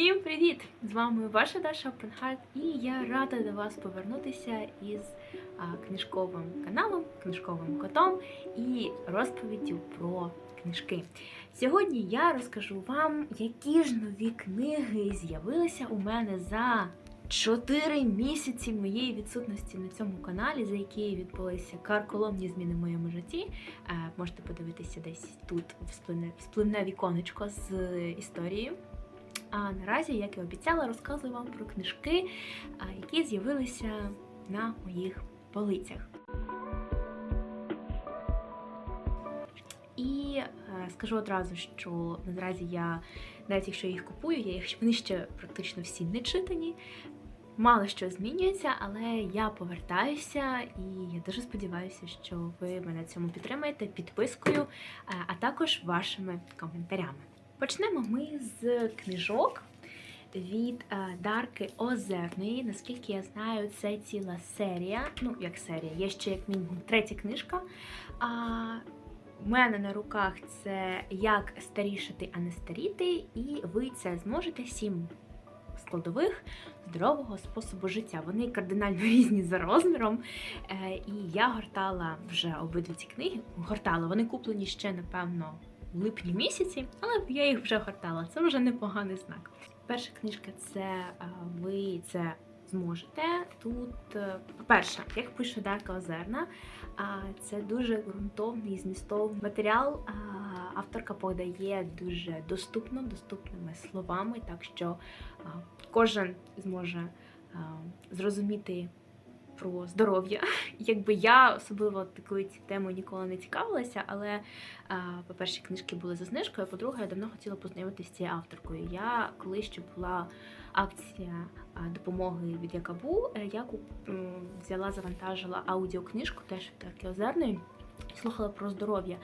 Всім привіт! З вами ваша Даша Пенхарт, і я рада до вас повернутися із а, книжковим каналом, книжковим котом і розповіддю про книжки. Сьогодні я розкажу вам, які ж нові книги з'явилися у мене за 4 місяці моєї відсутності на цьому каналі, за які відбулися карколомні зміни в моєму житті. Е, Можете подивитися десь тут вспливне, вспливне віконечко з історією. А наразі, як і обіцяла, розказую вам про книжки, які з'явилися на моїх полицях. І е, скажу одразу, що наразі я, навіть якщо їх купую, я їх вони ще практично всі не читані. Мало що змінюється, але я повертаюся і я дуже сподіваюся, що ви мене цьому підтримаєте підпискою, е, а також вашими коментарями. Почнемо ми з книжок від е, Дарки Озерної. Наскільки я знаю, це ціла серія. Ну, як серія, є ще як мінімум третя книжка. А у мене на руках це як старішати, а не старіти, і ви це зможете сім складових здорового способу життя. Вони кардинально різні за розміром. Е, І я гортала вже обидві ці книги. Гортала, вони куплені ще, напевно, липні місяці, але я їх вже гортала. Це вже непоганий знак. Перша книжка це е, ви це зможете. Тут, е, по-перше, як пише Дарка Озерна, це дуже ґрунтовний, змістовний матеріал. Авторка подає дуже доступно, доступними словами, так що кожен зможе зрозуміти про здоров'я. Якби я особливо такою темою ніколи не цікавилася, але по-перше, книжки були за знижкою, по-друге, я давно хотіла познайомитися з цією авторкою. Я коли ще була акція допомоги від Якабу, е, я взяла, завантажила аудіокнижку теж від Дарки Озерної. Слухала про здоров'я.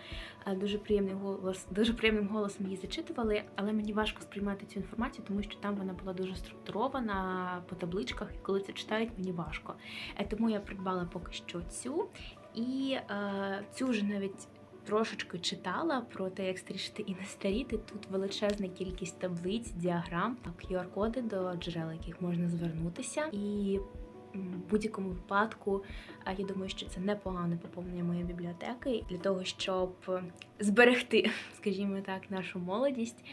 Е, Дуже приємний голос, дуже приємним голосом її зачитували, але мені важко сприймати цю інформацію, тому що там вона була дуже структурована по табличках, і коли це читають, мені важко. Е, Тому я придбала поки що цю. І е, цю вже навіть трошечки читала про те, як старішити і не старіти. Тут величезна кількість таблиць, діаграм, QR-коди до джерел, яких можна звернутися. І в будь-якому випадку я думаю, що це непогане поповнення моєї бібліотеки для того, щоб зберегти, скажімо так, нашу молодість.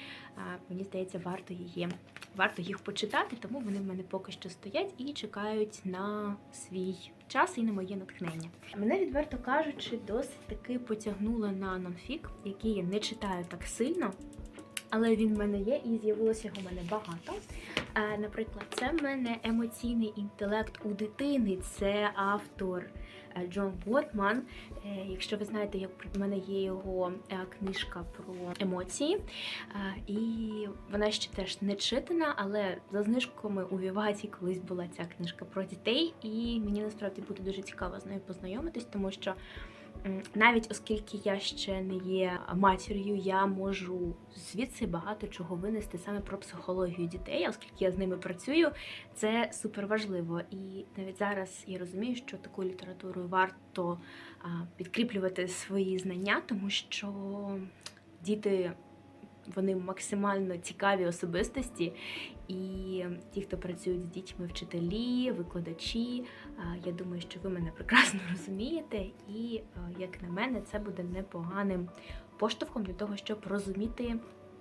Мені здається, варто її варто їх почитати, тому вони в мене поки що стоять і чекають на свій час і на моє натхнення. Мене відверто кажучи, досить таки потягнуло на нонфік, який я не читаю так сильно. Але він в мене є і з'явилося його в мене багато. Е, Наприклад, це в мене емоційний інтелект у дитини. Це автор е, Джон Готман. Е, Якщо ви знаєте, як в мене є його книжка про емоції, і вона ще теж не читана, але за знижками у Віваті колись була ця книжка про дітей, і мені насправді буде дуже цікаво з нею познайомитись, тому що. Навіть оскільки я ще не є матір'ю, я можу звідси багато чого винести саме про психологію дітей, оскільки я з ними працюю, це супер важливо. І навіть зараз я розумію, що такою літературою варто підкріплювати свої знання, тому що діти вони максимально цікаві особистості, і ті, хто працюють з дітьми, вчителі, викладачі. Я думаю, що ви мене прекрасно розумієте, і як на мене, це буде непоганим поштовхом для того, щоб розуміти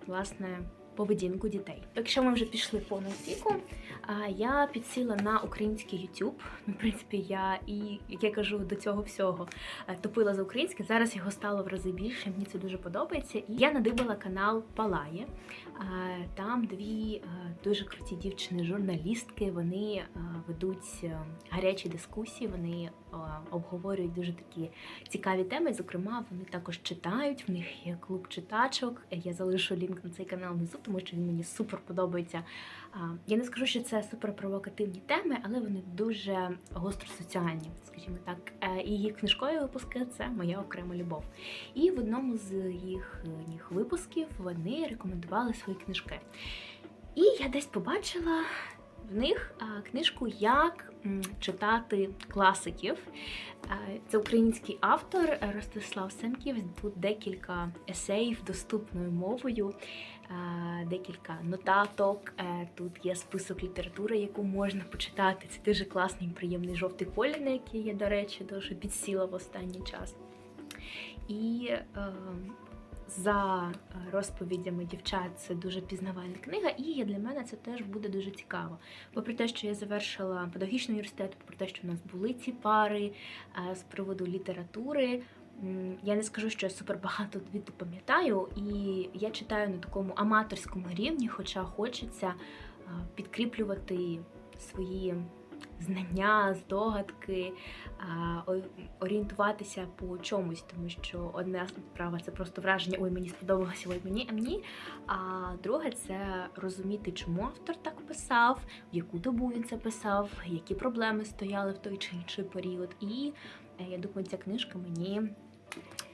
власне поведінку дітей. Якщо ми вже пішли по науфіку, а, я підсіла на український YouTube. Ну, В принципі, я і як я кажу до цього всього е, топила за українське. Зараз його стало в рази більше. Мені це дуже подобається. І я надибала канал Палає. Там дві е, дуже круті дівчини-журналістки. Вони е, ведуть гарячі дискусії. Вони обговорюють дуже такі цікаві теми. Зокрема, вони також читають. В них є клуб читачок. Я залишу лінк на цей канал внизу, тому що він мені супер подобається. Я не скажу, що це супер провокативні теми, але вони дуже гостросоціальні, скажімо так. Е, І її книжкові випуски це моя окрема любов. І в одному з їх, е, випусків вони рекомендували свої книжки. І я десь побачила в них книжку Як читати класиків. Е, Це український автор е, Ростислав Семків. Тут декілька есеїв доступною мовою, е, декілька нотаток, е, тут є список літератури, яку можна почитати. Це дуже класний, приємний жовтий колір, на який я, до речі, дуже підсіла в останній час. І е, за розповідями дівчат це дуже пізнавальна книга, і для мене це теж буде дуже цікаво. Попри те, що я завершила педагогічний університет, попри те, що в нас були ці пари е, з приводу літератури. Я не скажу, що я супер багато звідти пам'ятаю, і я читаю на такому аматорському рівні, хоча хочеться е, підкріплювати свої знання, здогадки, орієнтуватися по чомусь, тому що одна справа це просто враження, ой, мені сподобалося, ой, мені, а мені. А друге це розуміти, чому автор так писав, в яку добу він це писав, які проблеми стояли в той чи інший період. І е, я думаю, ця книжка мені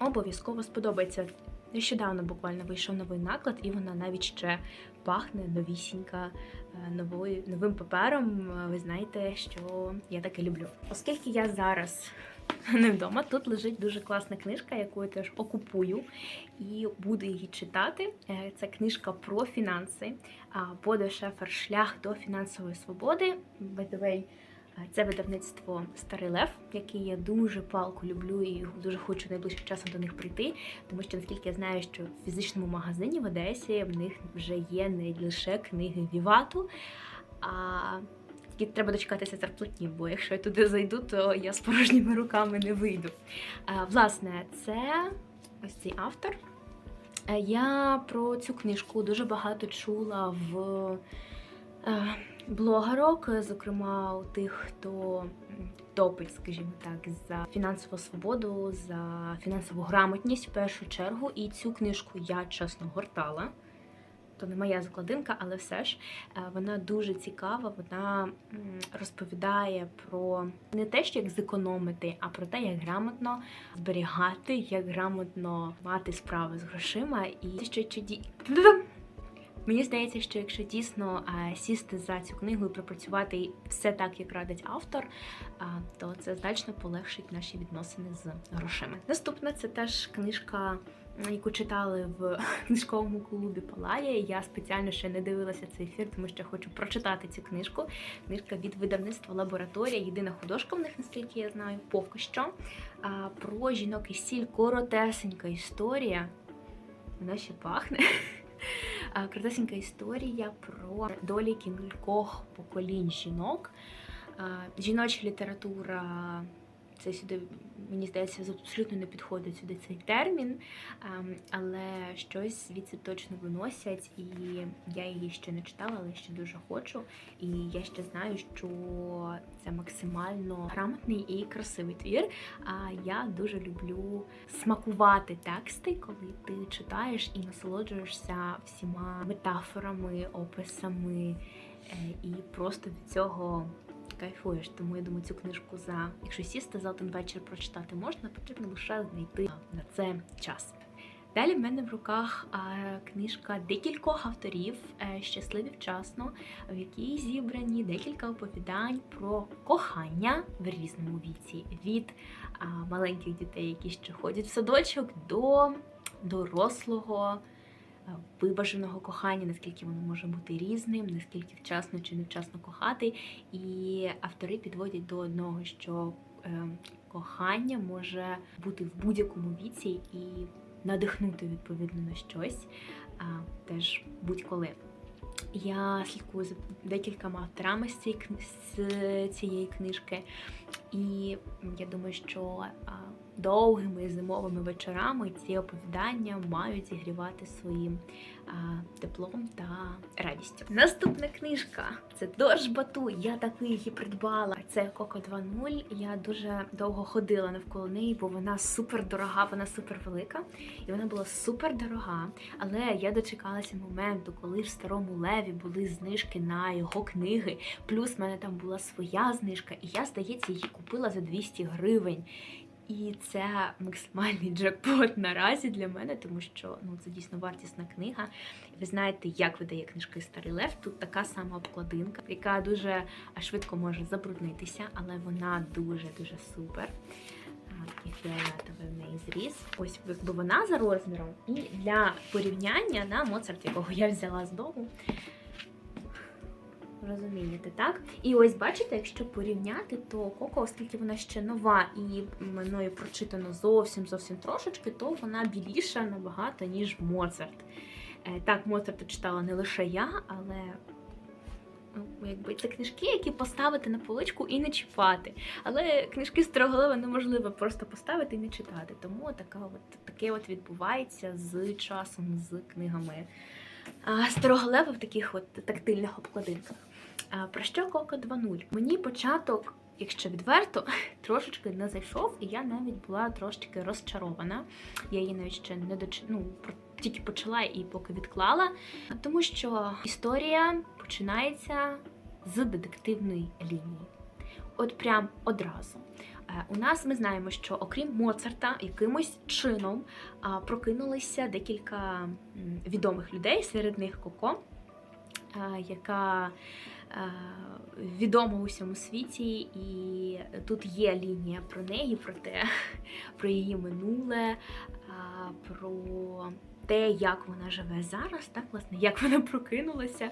обов'язково сподобається. Нещодавно буквально вийшов новий наклад, і вона навіть ще пахне новісінька е, новою, новим папером. Е, Ви знаєте, що я таке люблю. Оскільки я зараз не вдома, тут лежить дуже класна книжка, яку я теж окупую і буду її читати. Е, Це книжка про фінанси. а, Бодо Шефер Шлях до фінансової свободи. Е, це видавництво Старий Лев, який я дуже палко люблю і дуже хочу найближчим часом до них прийти, тому що наскільки я знаю, що в фізичному магазині в Одесі в них вже є не лише книги Вівату, а тільки треба дочекатися зарплатні, бо якщо я туди зайду, то я з порожніми руками не вийду. А, власне, це ось цей автор. Е, Я про цю книжку дуже багато чула в е, блогерок, зокрема у тих, хто топить, скажімо так, за фінансову свободу, за фінансову грамотність в першу чергу. І цю книжку я чесно гортала. То не моя закладинка, але все ж е, вона дуже цікава. Вона розповідає про не те, що як зекономити, а про те, як грамотно зберігати, як грамотно мати справи з грошима. І що чи ді- Мені здається, що якщо дійсно сісти за цю книгу і пропрацювати все так, як радить автор, то це значно полегшить наші відносини з грошима. Наступна це теж книжка, яку читали в книжковому клубі Палає. Я спеціально ще не дивилася цей ефір, тому що хочу прочитати цю книжку. Книжка від видавництва Лабораторія, єдина художка в них, наскільки я знаю, поки що. А, про жінок і сіль коротесенька історія. Вона ще пахне. Коротесенька історія про долі кількох поколінь жінок. Жіноча література. Це сюди, мені здається, абсолютно не підходить сюди цей термін, ем, але щось звідси точно виносять, і я її ще не читала, але ще дуже хочу. І я ще знаю, що це максимально грамотний і красивий твір. А я дуже люблю смакувати тексти, коли ти читаєш і насолоджуєшся всіма метафорами, описами, е, і просто від цього кайфуєш. Тому я думаю, цю книжку за якщо сісти за один вечір прочитати можна, потрібно лише знайти на це час. Далі в мене в руках книжка декількох авторів е, Щасливі вчасно, в якій зібрані декілька оповідань про кохання в різному віці від маленьких дітей, які ще ходять в садочок, до дорослого вибажаного кохання, наскільки воно може бути різним, наскільки вчасно чи невчасно кохати. І автори підводять до одного, що е, кохання може бути в будь-якому віці і надихнути відповідно на щось, теж будь-коли. Я слідкую за декількома авторами з цієї, книжки, і я думаю, що довгими зимовими вечорами ці оповідання мають зігрівати своїм теплом та радістю. Наступна книжка це Дорж Бату. Я таки її придбала. Це Коко 2.0. Я дуже довго ходила навколо неї, бо вона супер дорога, вона супер велика, і вона була супер дорога. Але я дочекалася моменту, коли в старому леві були знижки на його книги. Плюс в мене там була своя знижка, і я, здається, її купила за 200 гривень. І це максимальний джекпот наразі для мене, тому що ну це дійсно вартісна книга. Ви знаєте, як видає книжки Старий Лев. Тут така сама обкладинка, яка дуже швидко може забруднитися, але вона дуже дуже супер. Такий фіолетовий в неї зріз. Ось якби вона за розміром. І для порівняння на Моцарт, якого я взяла з дому. Розумієте, так? І ось бачите, якщо порівняти, то Коко, оскільки вона ще нова і мною прочитано зовсім зовсім трошечки, то вона біліша набагато, ніж Моцарт. Е, Так, Моцарта читала не лише я, але ну, якби це книжки, які поставити на поличку і не чіпати. Але книжки Строголева неможливо просто поставити і не читати. Тому така от, таке от відбувається з часом, з книгами Строголева в таких от тактильних обкладинках. Про що Коко 2.0? Мені початок, якщо відверто, трошечки не зайшов, і я навіть була трошечки розчарована. Я її навіть ще не доч... ну, тільки почала і поки відклала, тому що історія починається з детективної лінії. От прям одразу. Е, У нас ми знаємо, що окрім Моцарта, якимось чином прокинулися декілька відомих людей, серед них Коко, яка відома у всьому світі, і тут є лінія про неї, про те, про її минуле, про те, як вона живе зараз, так, власне, як вона прокинулася.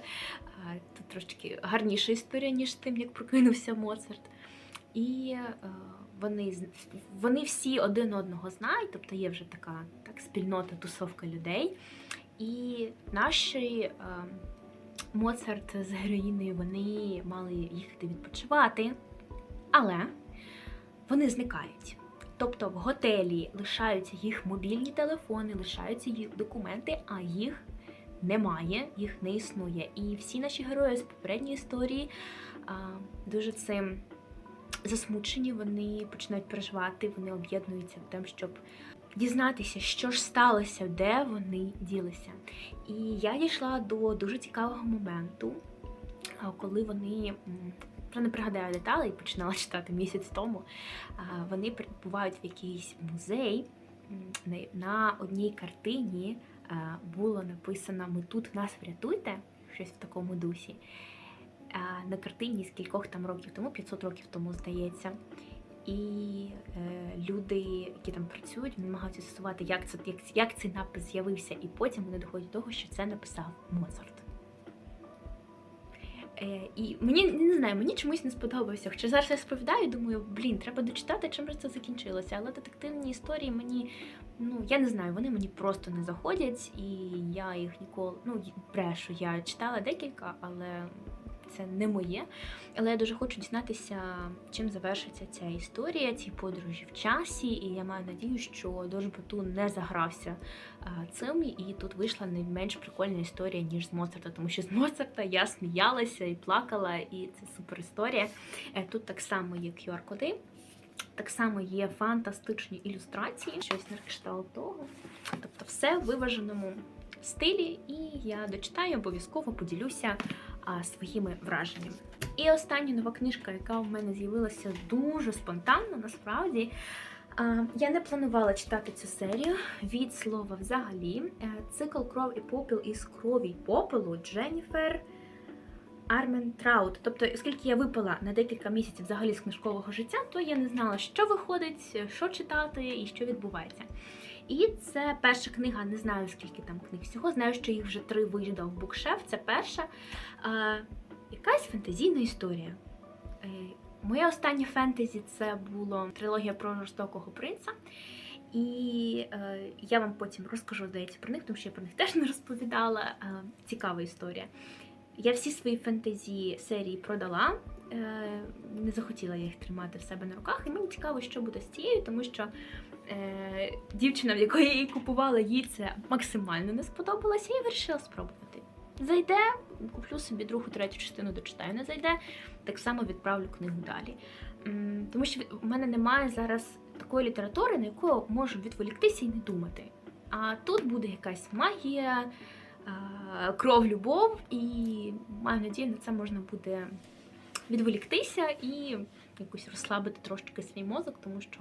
Тут трошки гарніша історія, ніж тим, як прокинувся Моцарт. І е, вони, вони всі один одного знають, тобто є вже така так, спільнота, тусовка людей. І наші е, Моцарт з героїною вони мали їхати відпочивати, але вони зникають. Тобто в готелі лишаються їх мобільні телефони, лишаються їх документи, а їх немає, їх не існує. І всі наші герої з попередньої історії а, дуже цим засмучені, вони починають переживати, вони об'єднуються в тому, щоб дізнатися, що ж сталося, де вони ділися. І я дійшла до дуже цікавого моменту, коли вони. Вже не пригадаю деталей, починала читати місяць тому. Вони прибувають в якийсь музей. На одній картині було написано Ми тут нас врятуйте, щось в такому дусі. На картині з кількох там років тому, 500 років тому, здається. І е, люди, які там працюють, намагаються з'ясувати, як, це, як, як цей напис з'явився, і потім вони доходять до того, що це написав Моцарт. Е, і мені не знаю, мені чомусь не сподобався. Хоча зараз я сповідаю, думаю, блін, треба дочитати, чим же це закінчилося. Але детективні історії мені, ну я не знаю, вони мені просто не заходять, і я їх ніколи, ну брешу, я читала декілька, але це не моє. Але я дуже хочу дізнатися, чим завершиться ця історія, ці подорожі в часі. І я маю надію, що Дож Батун не загрався а, цим, і тут вийшла не менш прикольна історія, ніж з Моцарта, тому що з Моцарта я сміялася і плакала, і це супер історія. Е, Тут так само є QR-коди. Так само є фантастичні ілюстрації, щось на кшталт того. Тобто все в виваженому стилі, і я дочитаю, обов'язково поділюся а, своїми враженнями. І остання нова книжка, яка у мене з'явилася дуже спонтанно, насправді. Я не планувала читати цю серію від слова взагалі. Е, Цикл кров і попіл із крові й попелу Дженніфер Армен Траут. Тобто, оскільки я випала на декілька місяців взагалі з книжкового життя, то я не знала, що виходить, що читати і що відбувається. І це перша книга, не знаю скільки там книг всього. Знаю, що їх вже три видав букшеф. Це перша. А, якась фентезійна історія. Е, Моє останнє фентезі це було трилогія про жорстокого принца. І е, я вам потім розкажу, здається, про них, тому що я про них теж не розповідала. Е, цікава історія. Я всі свої фентезі серії продала, е, не захотіла я їх тримати в себе на руках, і мені цікаво, що буде з цією, тому що е, дівчина, в якої її купувала, їй це максимально не сподобалося, і вирішила спробувати. Зайде, куплю собі другу, третю частину дочитаю, не зайде, так само відправлю книгу далі. Тому що в мене немає зараз такої літератури, на яку можу відволіктися і не думати. А тут буде якась магія, а, кров, любов, і маю надію, на це можна буде відволіктися і якось розслабити трошки свій мозок, тому що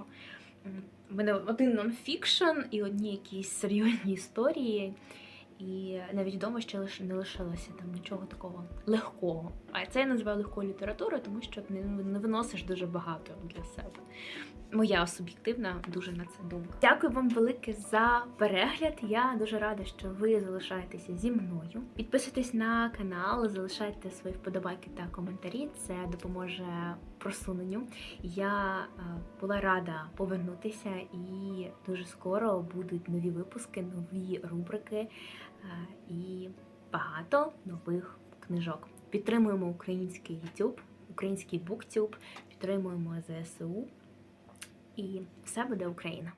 в мене один нонфікшн і одні якісь серйозні історії. і навіть вдома ще лише не лишилося там нічого такого легкого. А це я називаю легкою літературою, тому що не, виносиш дуже багато для себе. Моя суб'єктивна дуже на це думка. Дякую вам велике за перегляд. Я дуже рада, що ви залишаєтеся зі мною. Підписуйтесь на канал, залишайте свої вподобайки та коментарі. Це допоможе просуненню. Я е, була рада повернутися, і дуже скоро будуть нові випуски, нові рубрики е, і багато нових книжок. Підтримуємо український YouTube, український BookTube, підтримуємо ЗСУ. І все буде Україна.